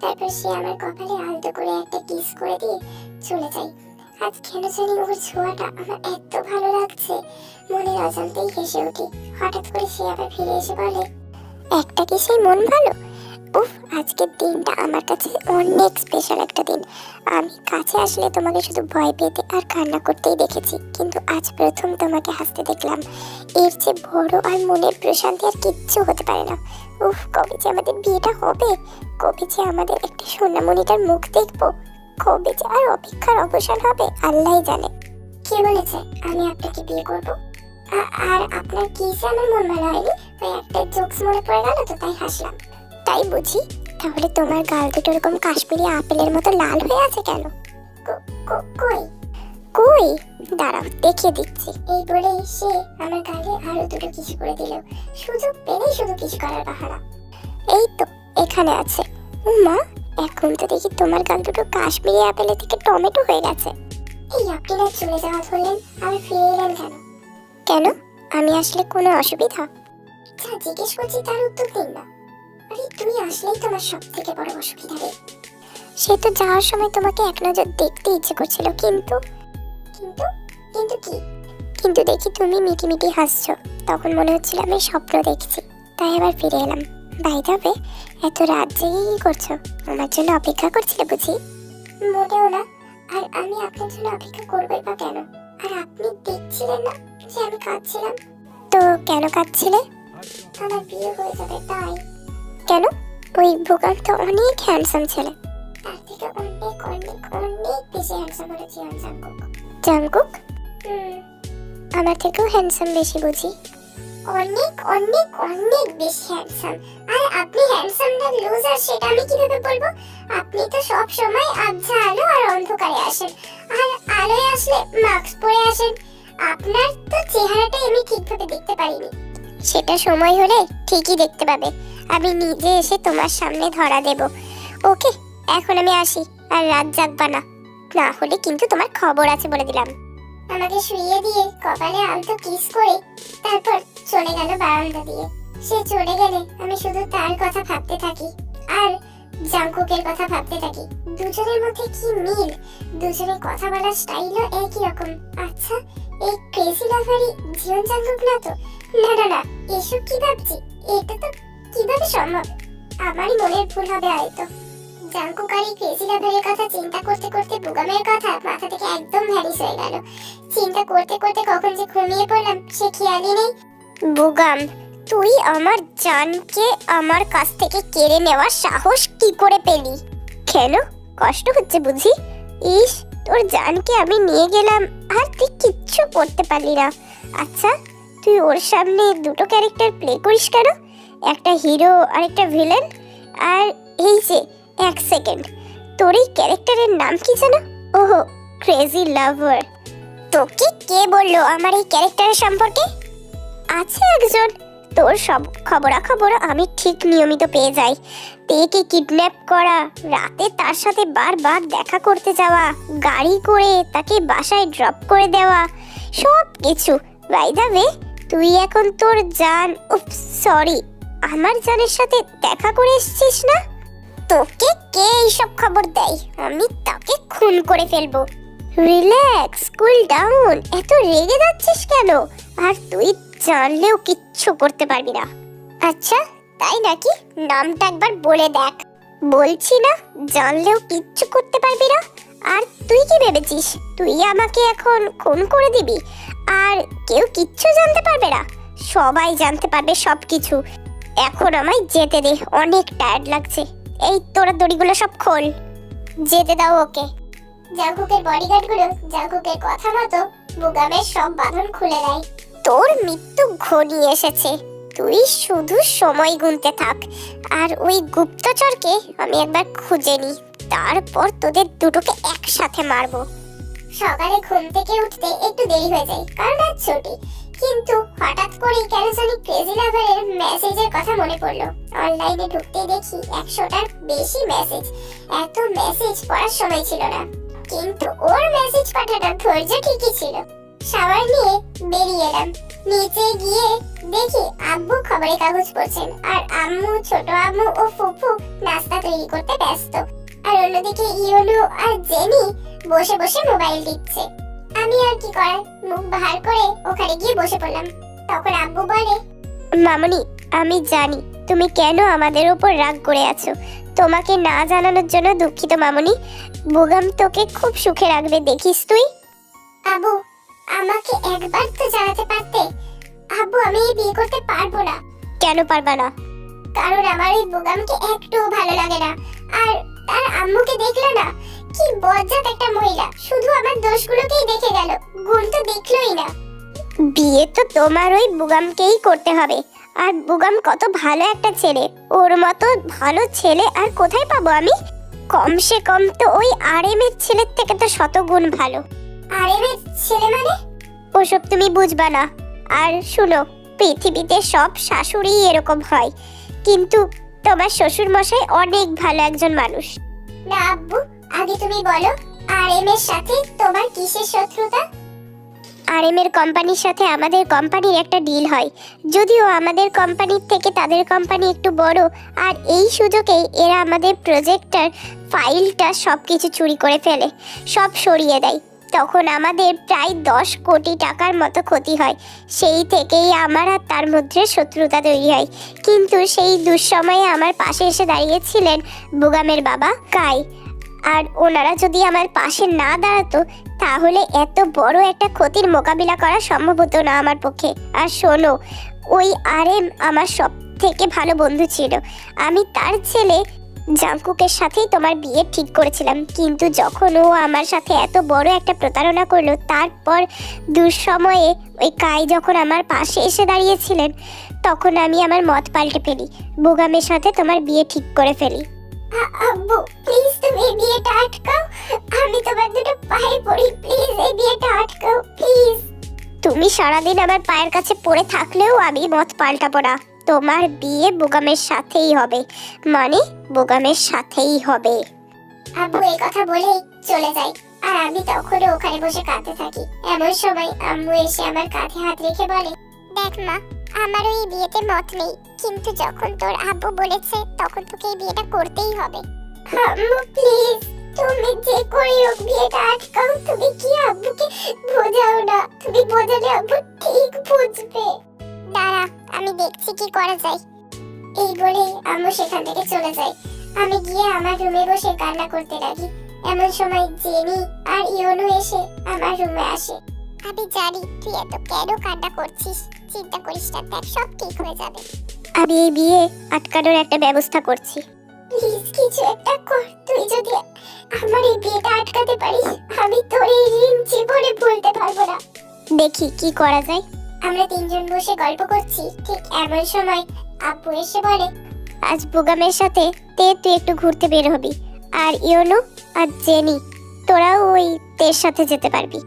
তারপর সে আমার কপালে আলতো করে একটা কিস করে দিয়ে চলে যায়। আজ কেন জানি ওর ছোঁয়াটা আমার এত ভালো লাগছে। মনের অজান্তেই হেসে উঠি। হঠাৎ করে সে আবার ফিরে এসে বলে, একটা কিসের মন ভালো? উফ, আজকের দিনটা আমার কাছে অনেক স্পেশাল একটা দিন। আমি কাছে আসলে তোমাকে শুধু ভয় পেতে আর কান্না করতেই দেখেছি, কিন্তু আজ প্রথম তোমাকে হাসতে দেখলাম। এর চেয়ে বড় আর মনের প্রশান্তি আর কিচ্ছু হতে পারে না। উফ, কবে যে আমাদের বিয়েটা হবে, কবে যে আমাদের একটা সোনামণিটার মুখ দেখব, কবে যে আর অপেক্ষার অবসান হবে, আল্লাহই জানে। কে বলেছে আমি আপনাকে বিয়ে করব? আর আপনার কি যে আমার মন ভালো হয়নি? ওই একটা জোকস মনে পড়ে গেল তো, তাই হাসলাম। তাই বুঝি? তাহলে তোমার গাল দুটো এরকম কাশ্মীরি আপেলের মতো লাল হয়ে আছে কেন? কই? কই? দাঁড়াও, দেখিয়ে দিচ্ছি। এই বলেই সে আমার গালে আরও দুটো কিছু করে দিল। সুযোগ পেলেই শুধু কিছু করার বাহানা এই তো, এখানে আছে। মা এখন তো দেখি তোমার গাল দুটো কাশ্মীরি আপেলের থেকে টমেটো হয়ে গেছে। এই আপনি চলে যাওয়া ধরলেন, আবার ফিরে এলেন কেন? কেন? আমি আসলে কোনো অসুবিধা? যা জিজ্ঞেস করছি তার উত্তর দিন না। আরে, তুমি আসলেই তোমার সব থেকে বড় অসুবিধা রে। সে তো যাওয়ার সময় তোমাকে এক নজর দেখতে ইচ্ছে করছিল, কিন্তু কিন্তু কিন্তু কি? কিন্তু দেখি তুমি মিটি মিটি হাসছো, তখন মনে হচ্ছিল আমি স্বপ্ন দেখছি। তাই আবার ফিরে এলাম। বাই যাবে এত রাত জেগে কি করছ? আমার জন্য অপেক্ষা করছিলে বুঝি? মোটেও না। আর আমি আপনার জন্য অপেক্ষা করবোই বা কেন? আর আপনি দেখছিলেন না যে আমি কাঁদছিলাম? তো কেন কাঁদছিলে? আমার বিয়ে হয়ে যাবে, তাই। কেন? ওই ভূগোল তো অনেক হ্যান্ডসাম ছেলে। তার থেকে অনেক অনেক অনেক বেশি হ্যান্ডসাম হলো জিয়ান জাংকুক। জাংকুক? আমার থেকেও হ্যান্ডসাম বেশি বুঝি। অনেক অনেক অনেক বেশি হ্যান্ডসাম আর আপনি হ্যান্ডসাম না লুজার সেটা আমি কীভাবে বলব? আপনি তো সব সময় আবঝা আলো আর অন্ধকারে আসেন। আর আলোয় আসলে মাস্ক পরে আসেন। আপনার তো চেহারাটা আমি ঠিকভাবে দেখতে পারিনি। সেটা সময় হলে ঠিকই দেখতে পাবে। আমি নিজে এসে তোমার সামনে ধরা দেব। ওকে, এখন আমি আসি, আর রাত জাগবা না। না হলে কিন্তু তোমার খবর আছে বলে দিলাম। আমাকে শুইয়ে দিয়ে কপালে আলতো কিস করে তারপর চলে গেল বারান্দা দিয়ে। সে চলে গেলে আমি শুধু তার কথা ভাবতে থাকি, আর জাংকুকের কথা ভাবতে থাকি। দুজনের মধ্যে কি মিল? দুজনের কথা বলার স্টাইলও একই রকম। আচ্ছা এই ক্রেজি লাভারি জীবন জাংকুক না তো? না না না, এসব কি ভাবছি? এটা তো কীভাবে সম্ভব? আমারই মনের ভুল হবে হয়তো এই ক্রেজি লাভারের কথা চিন্তা করতে করতে বুগামের কথা মাথা থেকে একদম ভ্যানিস হয়ে গেল। চিন্তা করতে করতে কখন যে ঘুমিয়ে পড়লাম, সে খেয়ালই নেই। বুগাম, তুই আমার জানকে আমার কাছ থেকে কেড়ে নেওয়ার সাহস কি করে পেলি? কেন? কষ্ট হচ্ছে বুঝি? ইস, তোর জানকে আমি নিয়ে গেলাম আর তুই কিচ্ছু করতে পারলি না। আচ্ছা তুই ওর সামনে দুটো ক্যারেক্টার প্লে করিস কেন? একটা হিরো আর একটা ভিলেন আর এই যে, এক সেকেন্ড তোর এই ক্যারেক্টারের নাম কি যেন? ওহো ক্রেজি লাভার তোকে কে বলল আমার এই ক্যারেক্টারের সম্পর্কে? আছে একজন। তোর সব খবরাখবর আমি ঠিক নিয়মিত পেয়ে যাই। পেয়েকে কিডন্যাপ করা, রাতে তার সাথে বারবার দেখা করতে যাওয়া, গাড়ি করে তাকে বাসায় ড্রপ করে দেওয়া সব কিছু বাই দ্য ওয়ে তুই এখন তোর জান, উফ সরি আমার জানের সাথে দেখা করে এসেছিস না? তোকে কে এইসব খবর দেয়? আমি তাকে খুন করে ফেলব। রিল্যাক্স কুল ডাউন এত রেগে যাচ্ছিস কেন? আর তুই জানলেও কিচ্ছু করতে পারবি না। আচ্ছা তাই নাকি? নামটা একবার বলে দেখ। বলছি না, জানলেও কিচ্ছু করতে পারবি না? আর তুই কি ভেবেছিস? তুই আমাকে এখন খুন করে দিবি? আর কেউ কিচ্ছু জানতে পারবে না? সবাই জানতে পারবে সব কিছু এখন আমায় যেতে দে, অনেক টায়ার্ড লাগছে। এই তোরা দড়িগুলো সব খোল। যেতে দাও ওকে। জাগুকের বডিগার্ডগুলো জাগুকের কথা মতো বুগামের সব বাঁধন খুলে দেয়। তোর মৃত্যু ঘনিয়ে এসেছে। তুই শুধু সময় গুনতে থাক। আর ওই গুপ্তচরকে আমি একবার খুঁজে নি। তারপর তোদের দুটোকে একসাথে মারবো। সকালে ঘুম থেকে উঠতে একটু দেরি হয়ে যায়, কারণ আজ ছুটি। কিন্তু হঠাৎ করেই কেন জানি ক্রেজি কথা মনে পড়ল। অনলাইনে ঢুকতে দেখি একশোটার বেশি মেসেজ এত মেসেজ পড়ার সময় ছিল না। কিন্তু ওর মেসেজ পাঠানোর ধৈর্য ঠিকই ছিল। শাওয়ার নিয়ে বেরিয়ে এলাম। নিচে গিয়ে দেখি আব্বু খবরের কাগজ পড়ছেন। আর আম্মু, ছোট আম্মু ও ফুফু নাস্তা তৈরি করতে ব্যস্ত। আর অন্যদিকে ইয়োলো আর জেনি বসে বসে মোবাইল টিপছে। আমি আর কি করার? মুখ বাহার করে ওখানে গিয়ে বসে পড়লাম। তখন আব্বু বলে, মামনি আমি জানি তুমি কেন আমাদের উপর রাগ করে আছো। তোমাকে না জানানোর জন্য দুঃখিত মামনি। বুগাম তোকে খুব সুখে রাখবে দেখিস তুই। আবু আমাকে একবার তো জানাতে পারতে। আব্বু আমি এই বিয়ে করতে পারব না। কেন পারবা না? কারণ আমার এই বোগামকে একটুও ভালো লাগে না। আর তার আম্মুকে দেখল না কি বজ্জাত একটা মহিলা। শুধু আমার দোষগুলোকেই দেখে গেল গুণ তো দেখলোই না। বিয়ে তো তোমার ওই বুগামকেই করতে হবে। আর বুগাম কত ভালো একটা ছেলে। ওর মতো ভালো ছেলে আর কোথায় পাবো আমি? কমসে কম তো ওই আরেমের ছেলের থেকে তো শত গুণ ভালো। আর এবার ছেলে মানে? ওসব তুমি বুঝবা না। আর শুনো, পৃথিবীতে সব শাশুড়ি এরকম হয়। কিন্তু তোমার শ্বশুর মশাই অনেক ভালো একজন মানুষ। না আব্বু, আগে তুমি বলো আর এম এর সাথে তোমার কিসের শত্রুতা? আরএমের কোম্পানির সাথে আমাদের কোম্পানির একটা ডিল হয়। যদিও আমাদের কোম্পানির থেকে তাদের কোম্পানি একটু বড়, আর এই সুযোগেই এরা আমাদের প্রজেক্টর ফাইলটা সব কিছু চুরি করে ফেলে, সব সরিয়ে দেয়। তখন আমাদের প্রায় দশ কোটি টাকার মতো ক্ষতি হয়। সেই থেকেই আমার আর তার মধ্যে শত্রুতা তৈরি হয়। কিন্তু সেই দুঃসময়ে আমার পাশে এসে দাঁড়িয়েছিলেন বুগামের বাবা কাই। আর ওনারা যদি আমার পাশে না দাঁড়াতো, তাহলে এত বড় একটা ক্ষতির মোকাবিলা করা সম্ভব হতো না আমার পক্ষে। আর শোনো, ওই আরএম আমার সব থেকে ভালো বন্ধু ছিল। আমি তার ছেলে জাঙ্কুকের সাথেই তোমার বিয়ে ঠিক করেছিলাম। কিন্তু যখন ও আমার সাথে এত বড় একটা প্রতারণা করল, তারপর দুঃসময়ে ওই কাই যখন আমার পাশে এসে দাঁড়িয়েছিলেন, তখন আমি আমার মত পাল্টে ফেলি। বোগামের সাথে তোমার বিয়ে ঠিক করে ফেলি। আব্বু প্লিজ তুমি বিয়েটা আটকাও। আমি তোমার দুটো পায়ে পড়ি প্লিজ এই বিয়েটা আটকাও প্লিজ তুমি সারাদিন আমার পায়ের কাছে পড়ে থাকলেও আমি মত পাল্টাবো না। তোমার বিয়ে বুগামের সাথেই হবে। মানে বুগামের সাথেই হবে। আব্বু, এই কথা বলেই চলে যায়। আর আমি তখনও ওখানে বসে কাঁদতে থাকি। এমন সময় আম্মু এসে আমার কাঁধে হাত রেখে বলে, দেখ মা আমারও এই বিয়েতে মত নেই। কিন্তু যখন তোর আব্বু বলেছে, তখন তোকে এই বিয়েটা করতেই হবে। আম্মু প্লিজ তুমি যে করে হোক বিয়েটা আটকাও, তুমি কি আব্বুকে বোঝাও না? তুমি বোঝালে আব্বু ঠিক বুঝবে। দাঁড়া, আমি দেখছি কি করা যায়। এই বলেই আম্মু সেখান থেকে চলে যায়। আমি গিয়ে আমার রুমে বসে কান্না করতে লাগি। এমন সময় জেনি আর ইয়োনো এসে আমার রুমে আসে। আমি জানি তুই এত কেন কান্না করছিস? চিন্তা করিস না দেখ সব ঠিক হয়ে যাবে। আমি এই বিয়ে আটকানোর একটা ব্যবস্থা করছি। প্লিজ কিছু একটা কর। তুই যদি আমার এই বিয়েটা আটকাতে পারিস আমি তোর এই ঋণ জীবনে ভুলতে পারব না। দেখি কি করা যায়। আমরা তিনজন বসে গল্প করছি ঠিক এমন সময় আব্বু এসে বলে আজ বুগামের সাথে তে তুই একটু ঘুরতে বের হবি। আর ইয়োনো আর জেনি তোরাও ওই তের সাথে যেতে পারবি।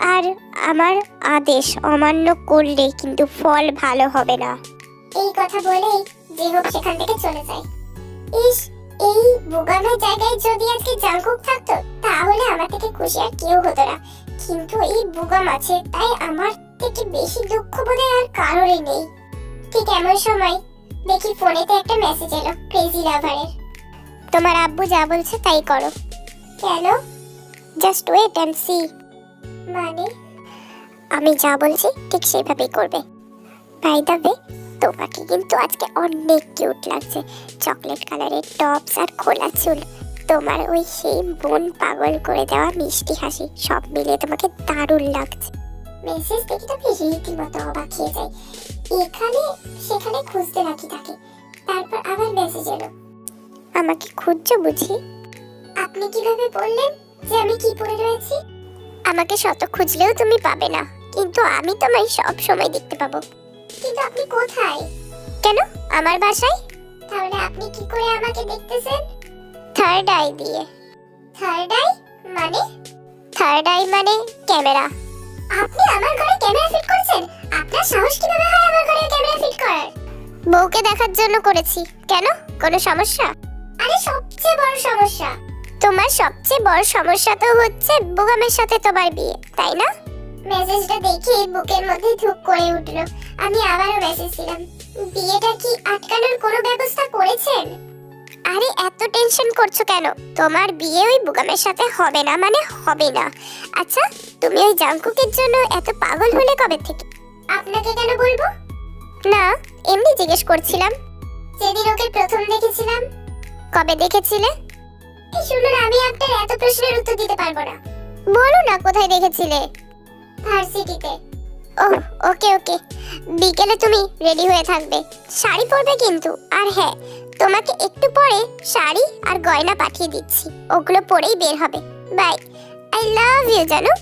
আর আমার আদেশ অমান্য করলে কিন্তু ফল ভালো হবে না। এই কথা বলেই হোক সেখান থেকে চলে যায়। ইস, এই বুগামের জায়গায় যদি আজকে জাঙ্কুক থাকতো, তাহলে আমার থেকে খুশি আর কেউ হতো না। কিন্তু এই বুগাম আছে, তাই আমার থেকে বেশি দুঃখ বোধ আর কারোরই নেই। ঠিক এমন সময় দেখি ফোনেতে একটা মেসেজ এলো ক্রেজি লাভারের তোমার আব্বু যা বলছে তাই করো। কেন? জাস্ট ওয়েট অ্যান্ড সি মানে? আমি যা বলছি ঠিক সেভাবেই করবে। বাই দ্য ওয়ে তোমাকে কিন্তু আজকে অনেক কিউট লাগছে। চকলেট কালারের টপস আর খোলা চুল। তোমার ওই সেই বোন পাগল করে দেওয়া মিষ্টি হাসি, সব মিলিয়ে তোমাকে দারুণ লাগছে। মেসেজ দেখে তো আমি রীতিমতো অবাক খেয়ে যাই এখানে, সেখানে খুঁজতে রাখি তাকে। তারপর আবার মেসেজ এলো। আমাকে খুঁজছো বুঝি? আপনি কীভাবে বললেন যে আমি কি পরে রয়েছি? আমাকে শত খুঁজলেও তুমি পাবে না। কিন্তু আমি তোমায় সব সময় দেখতে পাবো। কিন্তু আপনি কোথায়? কেন? আমার বাসায়? তাহলে আপনি কি করে আমাকে দেখতেছেন? থার্ড আই দিয়ে। থার্ড আই মানে? থার্ড আই মানে ক্যামেরা। আপনি আমার ঘরে ক্যামেরা ফিট করেছেন? আপনার সাহস কীভাবে হয় আমার ঘরে ক্যামেরা ফিট করার? বউকে দেখার জন্য করেছি। কেন? কোনো সমস্যা? আরে সবচেয়ে বড় সমস্যা। তোমার সবচেয়ে বড় সমস্যা তো হচ্ছে বুগামের সাথে তোমার বিয়ে তাই না? মেসেজটা দেখে বুকের মধ্যে ধুপ করে উঠল। আমি আবারও মেসেজ দিলাম। বিয়েটা কি আটকানোর কোনো ব্যবস্থা করেছেন? আরে এত টেনশন করছ কেন? তোমার বিয়ে ওই বুগামের সাথে হবে না মানে হবে না। আচ্ছা তুমি ওই জাংকুকের জন্য এত পাগল হলে কবে থেকে? আপনাকে কেন বলব? না এমনি জিজ্ঞেস করছিলাম। যেদিন ওকে প্রথম দেখেছিলাম। কবে দেখেছিলে? শুনুন, আমি আপনার এত প্রশ্নের উত্তর দিতে পারব না। বলো না কোথায় দেখেছিলে? ভার্সিটিতে। ও ওকে ওকে। বিকেলে তুমি রেডি হয়ে থাকবে। শাড়ি পরবে কিন্তু, আর হ্যাঁ তোমাকে একটু পরে শাড়ি আর গয়না পাঠিয়ে দিচ্ছি। ওগুলো পরেই বের হবে। বাই। আই লাভ ইউ, জানো।